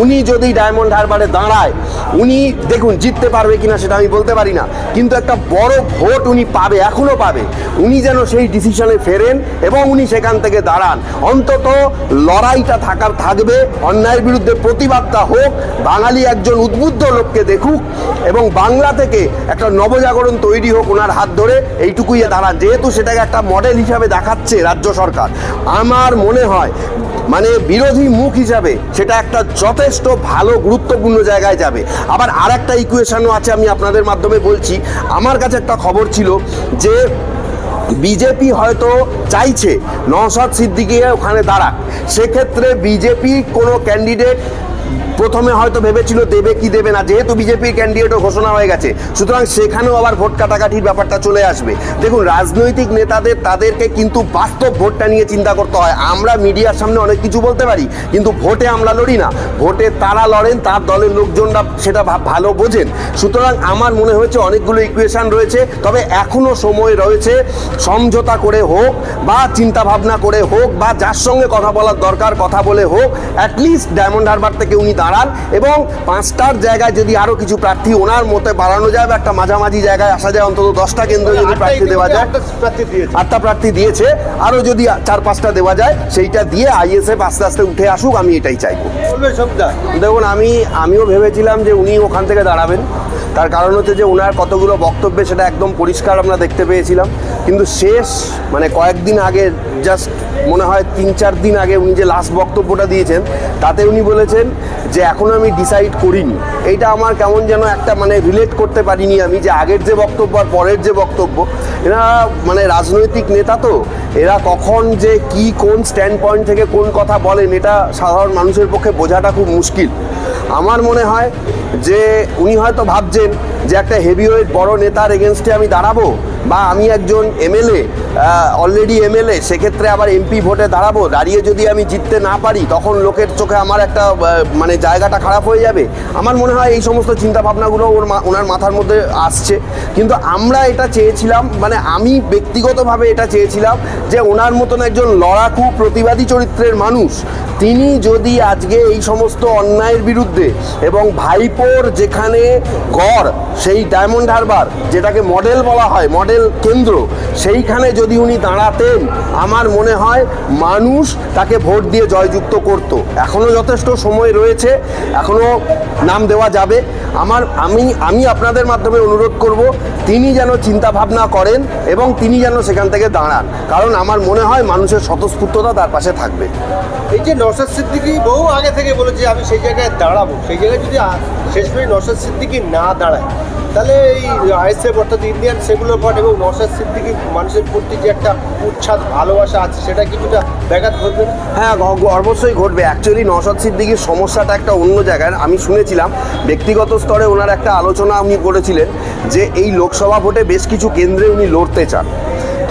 উনি যদি ডায়মন্ড হারবারে দাঁড়ায়, উনি দেখুন জিততে পারবে কিনা সেটা আমি বলতে পারি না। কিন্তু একটা বড় ভোট উনি পাবে, এখনও পাবে। উনি যেন সেই ডিসিশনে ফেরেন এবং উনি সেখান থেকে দাঁড়ান। অন্তত লড়াইটা থাকার, থাকবে, অন্যায়ের বিরুদ্ধে প্রতিবাদটা হোক, বাঙালি একজন উদ্বুদ্ধ লোককে দেখুক এবং বাংলা থেকে একটা নবজাগরণ তৈরি হোক ওনার হাত ধরে, এইটুকুই দাঁড়ান। যেহেতু সেটাকে একটা মডেল হিসাবে দেখাচ্ছে রাজ্য সরকার। আমার মনে হয় মানে বিরোধী মুখ হিসাবে সেটা একটা যথেষ্ট ভালো, গুরুত্বপূর্ণ জায়গায় যাবে। আবার আর একটা ইকুয়েশনও আছে আমি আপনাদের মাধ্যমে বলছি। আমার কাছে একটা খবর ছিল যে বিজেপি হয়তো চাইছে নওশাদ সিদ্দিকি ওখানে দাঁড়াক। সেক্ষেত্রে বিজেপি কোনো ক্যান্ডিডেট প্রথমে হয়তো ভেবেছিল দেবে কি দেবে না, যেহেতু বিজেপির ক্যান্ডিডেটও ঘোষণা হয়ে গেছে। সুতরাং সেখানেও আবার ভোট কাটাকাটির ব্যাপারটা চলে আসবে। দেখুন, রাজনৈতিক নেতাদের, তাদেরকে কিন্তু বাস্তব ভোটটা নিয়ে চিন্তা করতে হয়। আমরা মিডিয়ার সামনে অনেক কিছু বলতে পারি, কিন্তু ভোটে আমরা লড়ি না। ভোটে তারা লড়েন, তার দলের লোকজনরা সেটা ভালো বোঝেন। সুতরাং আমার মনে হয়েছে অনেকগুলো ইকুয়েশন রয়েছে, তবে এখনও সময় রয়েছে সমঝোতা করে হোক বা চিন্তা ভাবনা করে হোক বা যার সঙ্গে কথা বলার দরকার, কথা বলে হোক অ্যাটলিস্ট ডায়মন্ড হারবার থেকে উনি দাঁড়ান এবং পাঁচটার জায়গায় যদি আরও কিছু প্রার্থী ওনার মতে বাড়ানো যায় বা একটা মাঝামাঝি জায়গায় আসা যায় অন্তত দশটা কেন্দ্র যদি প্রার্থী দেওয়া যায়। আটটা প্রার্থী দিয়েছে। আরও যদি চার পাঁচটা দেওয়া যায় সেইটা দিয়ে আইএসএফ আস্তে আস্তে উঠে আসুক আমি এটাই চাইব। দেখুন আমি আমিও ভেবেছিলাম যে উনি ওখান থেকে দাঁড়াবেন। তার কারণ হচ্ছে যে ওনার কতগুলো বক্তব্যে সেটা একদম পরিষ্কার আমরা দেখতে পেয়েছিলাম। কিন্তু শেষ মানে কয়েকদিন আগে জাস্ট মনে হয় তিন চার দিন আগে উনি যে লাস্ট বক্তব্যটা দিয়েছেন তাতে উনি বলেছেন যে এখনও আমি ডিসাইড করিনি। এইটা আমার কেমন যেন একটা মানে রিলেট করতে পারিনি আমি যে আগের যে বক্তব্য আর পরের যে বক্তব্য। এরা মানে রাজনৈতিক নেতা তো, এরা কখন যে কি কোন স্ট্যান্ড পয়েন্ট থেকে কোন কথা বলেন, এটা সাধারণ মানুষের পক্ষে বোঝাটা খুব মুশকিল। আমার মনে হয় যে উনি হয়তো ভাবছেন যে একটা হেভিওয়েট বড় নেতার এগেনস্টে আমি দাঁড়াবো, বা আমি একজন এমএলএ অলরেডি এমএলএ সেক্ষেত্রে আবার এমপি ভোটে দাঁড়াবো, দাঁড়িয়ে যদি আমি জিততে না পারি, তখন লোকের চোখে আমার একটা মানে জায়গাটা খারাপ হয়ে যাবে। আমার মনে হয় এই সমস্ত চিন্তা ভাবনাগুলো ওর ওনার মাথার মধ্যে আসছে। কিন্তু আমরা এটা চেয়েছিলাম মানে আমি ব্যক্তিগতভাবে এটা চেয়েছিলাম যে ওনার মতন একজন লড়াকু প্রতিবাদী চরিত্রের মানুষ, তিনি যদি আজকে এই সমস্ত অন্যায়ের বিরুদ্ধে এবং ভাইপোর যেখানে গড়, সেই ডায়মন্ড হারবার যেটাকে মডেল বলা হয় মডেল কেন্দ্র, সেইখানে যদি উনি দাঁড়াতেন, আমার মনে হয় মানুষ তাকে ভোট দিয়ে জয়যুক্ত করত। এখনও যথেষ্ট সময় রয়েছে এখনও নাম দেওয়া যাবে। আমার, আমি আমি আপনাদের মাধ্যমে অনুরোধ করব, তিনি যেন চিন্তা ভাবনা করেন এবং তিনি যেন সেখান থেকে দাঁড়ান। কারণ আমার মনে হয় মানুষের স্বতঃস্ফূর্ততা তার পাশে থাকবে। এই যে নসাদ সিদ্দিকি বহু আগে থেকে বলেছে, আমি সেই জায়গায় দাঁড়াবো। সেই জায়গায় যদি শেষ পর্যন্ত নসাদ সিদ্দিকি না দাঁড়ায় তাহলে এই আইএসএফ অর্থাৎ ইন্ডিয়ান সেগুলোর পার্টি এবং নসাদ সিদ্দিকি মানুষের প্রতি যে একটা উচ্ছ্বাস, ভালোবাসা আছে, সেটা কিছুটা ব্যাঘাত ঘটবে? হ্যাঁ অবশ্যই ঘটবে। অ্যাকচুয়ালি নসাদ সিদ্দিকির সমস্যাটা একটা অন্য জায়গায়। আমি শুনেছিলাম, ব্যক্তিগত স্তরে ওনার একটা আলোচনা উনি করেছিলেন যে এই লোকসভা ভোটে বেশ কিছু কেন্দ্রে উনি লড়তে চান।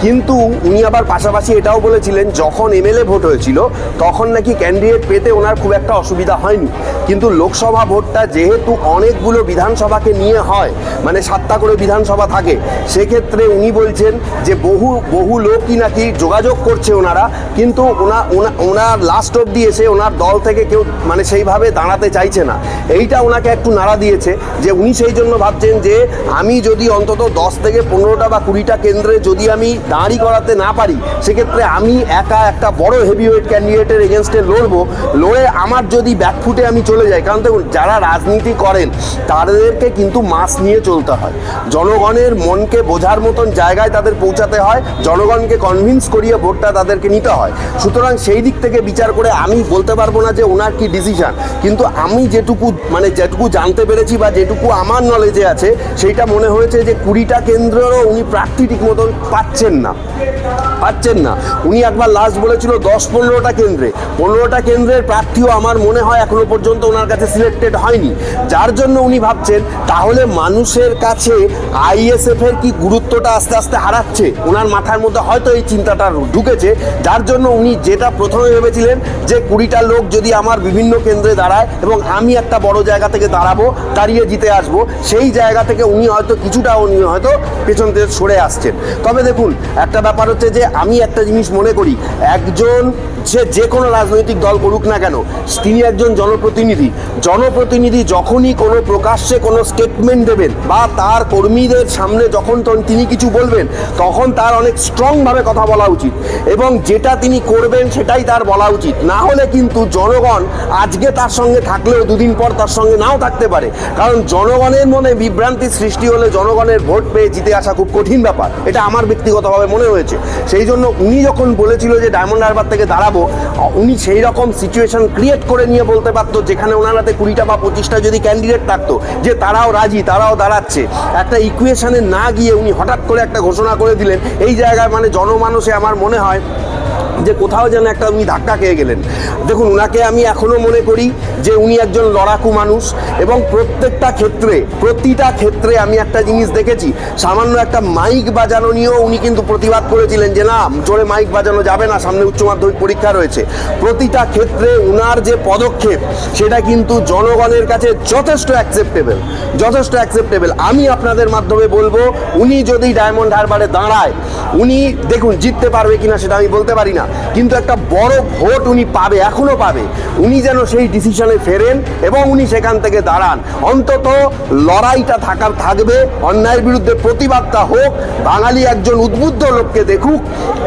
কিন্তু উনি আবার পাশাপাশি এটাও বলেছিলেন, যখন এমএলএ ভোট হয়েছিল, তখন নাকি ক্যান্ডিডেট পেতে ওনার খুব একটা অসুবিধা হয়নি। কিন্তু লোকসভা ভোটটা যেহেতু অনেকগুলো বিধানসভাকে নিয়ে হয় মানে সাতটা করে বিধানসভা থাকে, সেক্ষেত্রে উনি বলছেন যে বহু বহু লোকই নাকি যোগাযোগ করছে ওনারা, কিন্তু ওনা, ওনা- ওনার লাস্ট অবধি এসে ওনার দল থেকে কেউ মানে সেইভাবে দাঁড়াতে চাইছে না। এইটা ওনাকে একটু নাড়া দিয়েছে যে উনি সেই জন্য ভাবছেন যে আমি যদি অন্তত দশ থেকে পনেরোটা বা কুড়িটা কেন্দ্রে যদি আমি দাঁড়ি করাতে না পারি, সেক্ষেত্রে আমি একা একটা বড় হেভিওয়েট ক্যান্ডিডেটের এগেনস্টে লড়বো। লড়ে আমার যদি ব্যাকফুটে আমি চলে যাই, কারণ দেখুন, যারা রাজনীতি করেন, তাদেরকে কিন্তু মাস নিয়ে চলতে হয়। জনগণের মনকে বোঝার মতন জায়গায় তাদের পৌঁছাতে হয়, জনগণকে কনভিন্স করিয়ে ভোটটা তাদেরকে নিতে হয়। সুতরাং সেই দিক থেকে বিচার করে আমি বলতে পারব না যে ওনার কি ডিসিশন কিন্তু আমি যেটুকু মানে যেটুকু জানতে পেরেছি বা যেটুকু আমার নলেজে আছে, সেইটা মনে হয়েছে যে কুড়িটা কেন্দ্রেরও উনি প্রার্থী ঠিক মতন পাচ্ছেন না। পাচ্ছেন না। উনি একবার লাস্ট বলেছিল দশ পনেরোটা কেন্দ্রে। পনেরোটা কেন্দ্রের প্রার্থীও আমার মনে হয় এখনও পর্যন্ত ওনার কাছে সিলেক্টেড হয়নি। যার জন্য উনি ভাবছেন, তাহলে মানুষের কাছে আইএসএফ এর কি গুরুত্বটা আস্তে আস্তে হারাচ্ছে? ওনার মাথার মধ্যে হয়তো এই চিন্তাটা ঢুকেছে। যার জন্য উনি যেটা প্রথমে ভেবেছিলেন যে কুড়িটা লোক যদি আমার বিভিন্ন কেন্দ্রে দাঁড়ায় এবং আমি একটা বড় জায়গা থেকে দাঁড়াবো, দাঁড়িয়ে জিতে আসব, সেই জায়গা থেকে উনি হয়তো কিছুটা উনি হয়তো পেছন থেকে সরে আসছেন। তবে দেখুন একটা ব্যাপার হচ্ছে যে আমি একটা জিনিস মনে করি, একজন সে যে কোনো রাজনৈতিক দল করুক না কেন, তিনি একজন জনপ্রতিনিধি। জনপ্রতিনিধি যখনই কোনো প্রকাশ্যে কোনো স্টেটমেন্ট দেবেন বা তার কর্মীদের সামনে যখন তিনি কিছু বলবেন, তখন তার অনেক স্ট্রংভাবে কথা বলা উচিত এবং যেটা তিনি করবেন সেটাই তার বলা উচিত। না হলে কিন্তু জনগণ আজকে তার সঙ্গে থাকলেও দুদিন পর তার সঙ্গে নাও থাকতে পারে। কারণ জনগণের মনে বিভ্রান্তির সৃষ্টি হলে জনগণের ভোট পেয়ে জিতে আসা খুব কঠিন ব্যাপার। এটা আমার ব্যক্তিগতভাবে মনে হয়েছে সেই জন্য উনি যখন বলেছিল যে ডায়মন্ড হারবার থেকে দাঁড়াবো, উনি সেই রকম সিচুয়েশন ক্রিয়েট করে নিয়ে বলতে পারতো, যেখানে ওনার হাতে কুড়িটা বা পঁচিশটা যদি ক্যান্ডিডেট থাকতো, যে তারাও রাজি, তারাও দাঁড়াচ্ছে। একটা ইকুয়েশনে না গিয়ে উনি হঠাৎ করে একটা ঘোষণা করে দিলেন, এই জায়গায় মানে জনমানসে আমার মনে হয় যে কোথাও যেন একটা উনি ধাক্কা খেয়ে গেলেন। দেখুন ওনাকে আমি এখনও মনে করি যে উনি একজন লড়াকু মানুষ এবং প্রত্যেকটা ক্ষেত্রে, প্রতিটা ক্ষেত্রে আমি একটা জিনিস দেখেছি, সামান্য একটা মাইক বাজানো নিয়েও উনি কিন্তু প্রতিবাদ করেছিলেন যে না, জোরে মাইক বাজানো যাবে না, সামনে উচ্চ মাধ্যমিক পরীক্ষা রয়েছে। প্রতিটা ক্ষেত্রে উনার যে পদক্ষেপ, সেটা কিন্তু জনগণের কাছে যথেষ্ট অ্যাকসেপ্টেবল যথেষ্ট অ্যাকসেপ্টেবল আমি আপনাদের মাধ্যমে বলব, উনি যদি ডায়মন্ড হারবারে দাঁড়ায়, উনি দেখুন, জিততে পারবে কিনা সেটা আমি বলতে পারি না। কিন্তু একটা বড় ভোট উনি পাবে, এখনও পাবে। উনি যেন সেই ডিসিশনে ফেরেন এবং উনি সেখান থেকে দাঁড়ান। অন্তত লড়াইটা থাকার, থাকবে, অন্যায়ের বিরুদ্ধে প্রতিবাদটা হোক, বাঙালি একজন উদ্বুদ্ধ লোককে দেখুক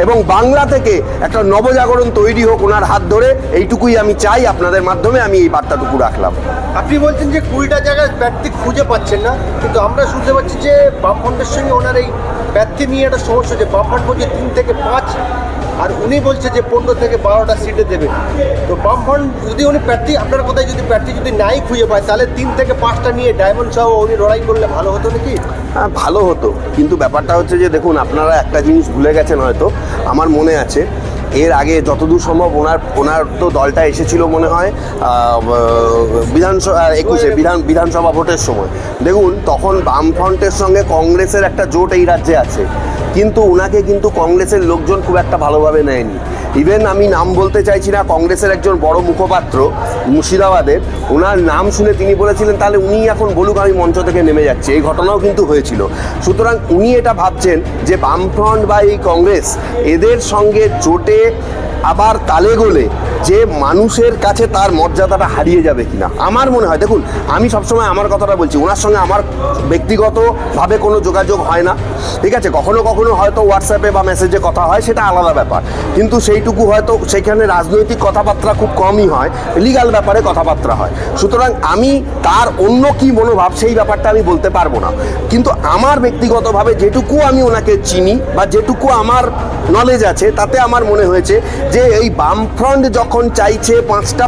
এবং বাংলা থেকে একটা নবজাগরণ তৈরি হোক ওনার হাত ধরে, এইটুকুই আমি চাই, আপনাদের মাধ্যমে আমি এই বার্তাটুকু রাখলাম। আপনি বলছেন যে কুড়িটা জায়গায় প্রার্থী খুঁজে পাচ্ছেন না, কিন্তু আমরা শুনতে পাচ্ছি যে বামফ্রন্টের সঙ্গে ওনার এই প্রার্থী নিয়ে একটা সমস্যা যে বামফ্রন্ট বলছে তিন থেকে পাঁচ আর উনি বলছে যে পনেরো থেকে বারোটা সিটে দেবে। তো বামফ্রন্ট, যদি উনি প্রার্থী, আপনার কথায় যদি প্রার্থী যদি নাই খুঁজে পায়, তাহলে তিন থেকে পাঁচটা নিয়ে ডায়মন্ড সহ উনি লড়াই করলে ভালো হতো নাকি? হ্যাঁ ভালো হতো। কিন্তু ব্যাপারটা হচ্ছে যে, দেখুন, আপনারা একটা জিনিস ভুলে গেছেন হয়তো। আমার মনে আছে এর আগে যতদূর সম্ভব ওনার ওনার তো দলটা এসেছিল মনে হয় বিধানসভা একুশে, বিধান, বিধানসভা ভোটের সময়। দেখুন, তখন বামফ্রন্টের সঙ্গে কংগ্রেসের একটা জোট এই রাজ্যে আছে। কিন্তু ওনাকে কিন্তু কংগ্রেসের লোকজন খুব একটা ভালোভাবে নেয়নি। ইভেন আমি নাম বলতে চাইছি না, কংগ্রেসের একজন বড় মুখপাত্র মুর্শিদাবাদের ওনার নাম শুনে তিনি বলেছিলেন, তাহলে উনি এখন বলুক আমি মঞ্চ থেকে নেমে যাচ্ছি। এই ঘটনাও কিন্তু হয়েছিল। সুতরাং উনি এটা ভাবছেন যে বামফ্রন্ট বা এই কংগ্রেস এদের সঙ্গে জোটে আবার তালে গোলে যে মানুষের কাছে তার মর্যাদাটা হারিয়ে যাবে কিনা। আমার মনে হয়, দেখুন, আমি সবসময় আমার কথাটা বলছি, ওনার সঙ্গে আমার ব্যক্তিগতভাবে কোনো যোগাযোগ হয় না। ঠিক আছে, কখনো কখনো হয়তো হোয়াটসঅ্যাপে বা মেসেজে কথা হয়, সেটা আলাদা ব্যাপার। কিন্তু সেইটুকু হয়তো সেখানে রাজনৈতিক কথাবার্তা খুব কমই হয় লিগাল ব্যাপারে কথাবার্তা হয়। সুতরাং আমি তার অন্য কি মনোভাব, সেই ব্যাপারটা আমি বলতে পারব না। কিন্তু আমার ব্যক্তিগতভাবে যেটুকু আমি ওনাকে চিনি বা যেটুকু আমার নলেজ আছে, তাতে আমার মনে হয়েছে যে এই বামফ্রন্ট যখন চাইছে পাঁচটা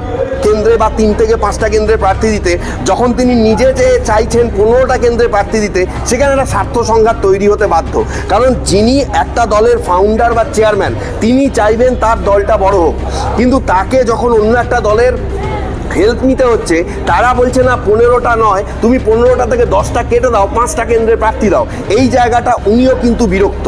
কেন্দ্রে বা তিন থেকে পাঁচটা কেন্দ্রে প্রার্থী দিতে, যখন তিনি নিজে যে চাইছেন পনেরোটা কেন্দ্রে প্রার্থী দিতে, সেখানে একটা স্বার্থ সংঘাত তৈরি হতে বাধ্য। কারণ যিনি একটা দলের ফাউন্ডার বা চেয়ারম্যান তিনি চাইবেন তার দলটা বড় হোক। কিন্তু তাকে যখন অন্য একটা দলের হেল্প নিতে হচ্ছে, তারা বলছে, না, পনেরোটা নয়, তুমি পনেরোটা থেকে দশটা কেটে দাও, পাঁচটা কেন্দ্রে প্রার্থী দাও। এই জায়গাটা উনিও কিন্তু বিরক্ত।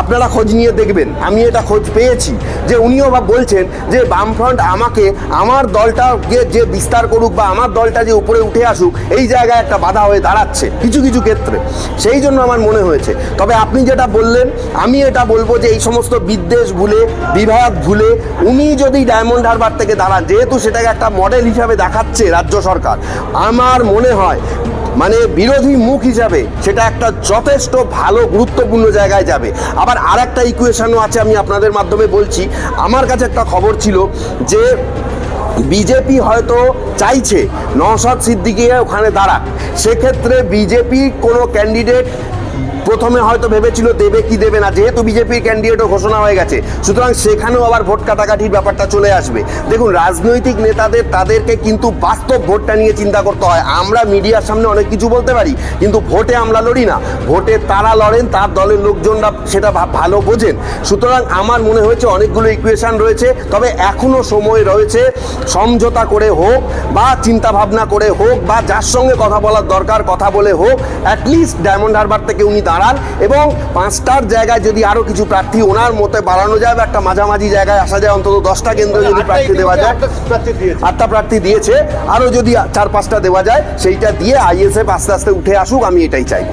আপনারা খোঁজ নিয়ে দেখবেন। আমি এটা খোঁজ পেয়েছি যে উনিও বা বলছেন যে বামফ্রন্ট আমাকে, আমার দলটাকে যে বিস্তার করুক বা আমার দলটা যে উপরে উঠে আসুক, এই জায়গায় একটা বাধা হয়ে দাঁড়াচ্ছে কিছু কিছু ক্ষেত্রে। সেই জন্য আমার মনে হয়েছে। তবে আপনি যেটা বললেন, আমি এটা বলব যে এই সমস্ত বিদ্বেষ ভুলে, বিভাগ ভুলে, উনি যদি ডায়মন্ড হারবার থেকে দাঁড়ান, যেহেতু সেটাকে একটা মডেল হিসাবে দেখাচ্ছে রাজ্য সরকার, আমার মনে হয় মানে বিরোধী মুখ হিসাবে সেটা একটা যথেষ্ট ভালো, গুরুত্বপূর্ণ জায়গায় যাবে। আবার আর একটা ইকুয়েশনও আছে আমি আপনাদের মাধ্যমে বলছি। আমার কাছে একটা খবর ছিল যে বিজেপি হয়তো চাইছে নওশাদ সিদ্দিকি ওখানে দাঁড়াক। সেক্ষেত্রে বিজেপি কোনো ক্যান্ডিডেট প্রথমে হয়তো ভেবেছিল দেবে কি দেবে না, যেহেতু বিজেপির ক্যান্ডিডেটও ঘোষণা হয়ে গেছে। সুতরাং সেখানেও আবার ভোট কাটাকাটির ব্যাপারটা চলে আসবে। দেখুন, রাজনৈতিক নেতাদের, তাদেরকে কিন্তু বাস্তব ভোটটা নিয়ে চিন্তা করতে হয়। আমরা মিডিয়ার সামনে অনেক কিছু বলতে পারি, কিন্তু ভোটে আমরা লড়ি না। ভোটে তারা লড়েন, তার দলের লোকজনরা সেটা ভালো বোঝেন। সুতরাং আমার মনে হয়েছে অনেকগুলো ইকুয়েশন রয়েছে, তবে এখনও সময় রয়েছে, সমঝোতা করে হোক বা চিন্তা ভাবনা করে হোক বা যার সঙ্গে কথা বলার দরকার, কথা বলে হোক অ্যাটলিস্ট ডায়মন্ড হারবার থেকে উনি দাঁড়ান এবং পাঁচটার জায়গায় যদি আরও কিছু প্রার্থী ওনার মতে বাড়ানো যায় বা একটা মাঝামাঝি জায়গায় আসা যায় অন্তত দশটা কেন্দ্র যদি প্রার্থী দেওয়া যায়। আটটা প্রার্থী দিয়েছে। আটটা প্রার্থী দিয়েছে আরও যদি চার পাঁচটা দেওয়া যায় সেইটা দিয়ে আইএসএফ আস্তে আস্তে উঠে আসুক আমি এটাই চাইব।